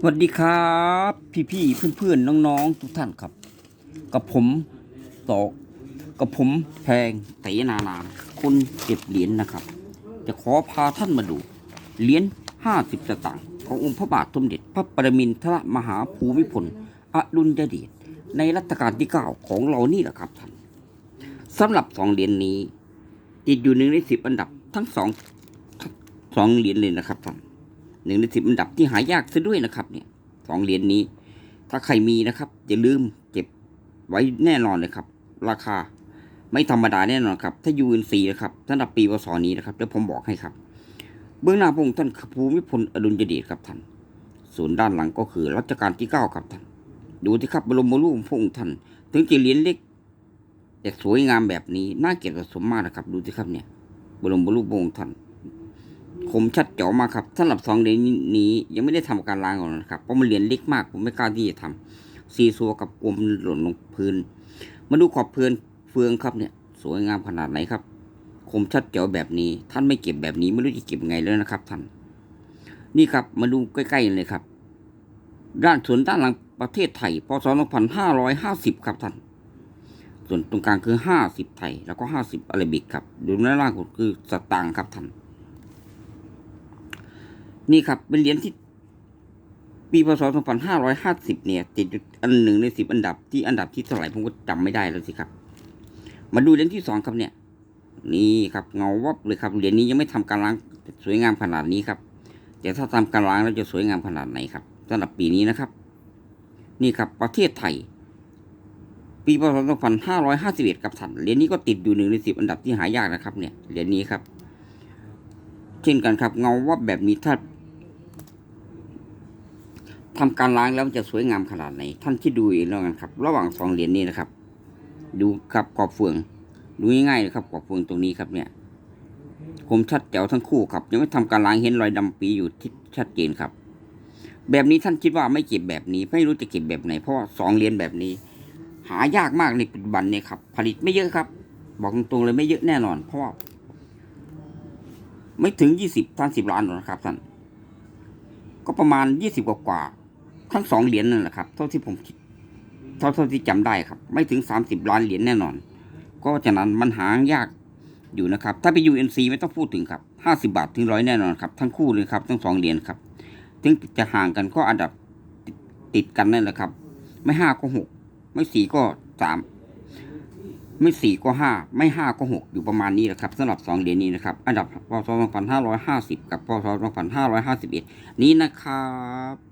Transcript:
สวัสดีครับ พี่ๆเพื่อนๆน้องๆทุกท่านครับ กับผมตอกกับผมแพงเตนานาคนเก็บเหรียญนะครับ จะขอพาท่านมาดูเหรียญห้าสิบสตางค์ขององค์พระบาทสมเด็จพระปรมินทรมหาภูมิพลอดุลยเดชในรัชกาลที่เก้าของเรานี่แหละครับท่านสำหรับสองเหรียญนี้ ติดอยู่หนึ่งในสิบอันดับทั้งสองสองเหรียญเลยนะครับท่าน หนึ่งในสิบอันดับที่หายากซะด้วยนะครับ เนี่ยสองเหรียญนี้ ถ้าใครมีนะครับอย่าลืมเก็บไว้แน่นอนเลยครับ ราคาไม่ธรรมดาแน่นอนครับ ถ้ายูนซีนะครับสำหรับปีพศนี้นะครับเดี๋ยวผมบอกให้ครับ เบื้องหน้าพระองค์ท่านคภูมิพลอดุลยเดชครับท่านส่วนด้านหลังก็คือรัชกาลที่เก้าครับท่านดูที่ครับบรมรูปพระองค์ท่าน ถึงจะเหรียญเล็กแต่สวยงามแบบนี้น่าเก็บสะสมมากนะครับ ดูที่ครับเนี่ย บรมรูปพระองค์ท่าน คมชัดเจ๋อมากครับสำหรับสองเหรียญนี้ยังไม่ได้ทำการล้างก่อนนะครับเพราะมันเหรียญเล็กมากผมไม่กล้าที่จะทำซีซัวกับกลมหล่นลงพื้น มาดูขอบเพลินเฟืองครับเนี่ย สวยงามขนาดไหนครับ คมชัดเจ๋อแบบนี้ ท่านไม่เก็บแบบนี้ไม่รู้จะเก็บไงแล้วนะครับ ท่าน นี่ครับมาดูใกล้ๆเลยครับ ด้านส่วนด้านหลังประเทศไทยพศ2550 ครับท่านส่วนตรงกลางคือ 50 ไทย แล้วก็ 50อาราบิกครับดูด้านล่างก็คือสตางค์ครับท่าน นี่ครับ เป็นเหรียญที่ ปีพศ2550 เนี่ย ติดอันหนึ่งในสิบอันดับที่อันดับที่เท่าไหร่ผมก็จำไม่ได้แล้วสิครับ มาดูเหรียญที่สองครับเนี่ย นี่ครับเงาวับเลยครับเหรียญนี้ยังไม่ทำการล้างสวยงามขนาดนี้ครับ แต่ถ้าทำการล้างแล้วจะสวยงามขนาดไหนครับสำหรับปีนี้นะครับ นี่ครับประเทศไทย ปีพศ2551กับท่านเหรียญนี้ก็ติดอยู่หนึ่งในสิบอันดับที่หายากนะครับ เนี่ยเหรียญนี้ครับ เช่นกันครับเงาวับแบบนี้ถ้า ทำการล้างแล้วมันจะสวยงามขนาดไหน ท่านคิดดูเองแล้วกันครับ ระหว่างสองเหรียญนี้นะครับ ดูครับกรอบเฟือง ดูง่ายๆเลยครับกรอบเฟืองตรงนี้ครับเนี่ยคมชัดแจ๋วทั้งคู่ครับ ยังไม่ทำการล้างเห็นรอยดำปีอยู่ที่ชัดเจนครับ แบบนี้ท่านคิดว่าไม่เก็บแบบนี้ ไม่รู้จะเก็บแบบไหน เพราะว่าสองเหรียญแบบนี้ หายากมากในปัจจุบันเนี่ยครับ ผลิตไม่เยอะครับ บอกตรงๆเลยไม่เยอะแน่นอน เพราะว่าไม่ถึงยี่สิบท่านสิบล้านหรอกนะครับท่านก็ประมาณยี่สิบกว่า ทั้งสองเหรียญนั่นแหละครับเท่าที่ผมคิดเท่าเท่าที่จำได้ครับ ไม่ถึงสามสิบล้านเหรียญแน่นอน ก็ฉะนั้นมันหายากอยู่นะครับ ถ้าไป UNC ไม่ต้องพูดถึงครับห้าสิบาทถึงร้อยแน่นอนครับ ทั้งคู่เลยครับทั้งสองเหรียญครับ ถึงจะห่างกันก็อันดับติดติดกันนั่นแหละครับ ไม่ห้าก็หกไม่สี่ก็สามไม่สี่ก็ห้าไม่ห้าก็หกอยู่ประมาณนี้แหละครับสำหรับสองเหรียญนี้นะครับ อันดับพศ2550 กับพศ2551 นี้นะครับ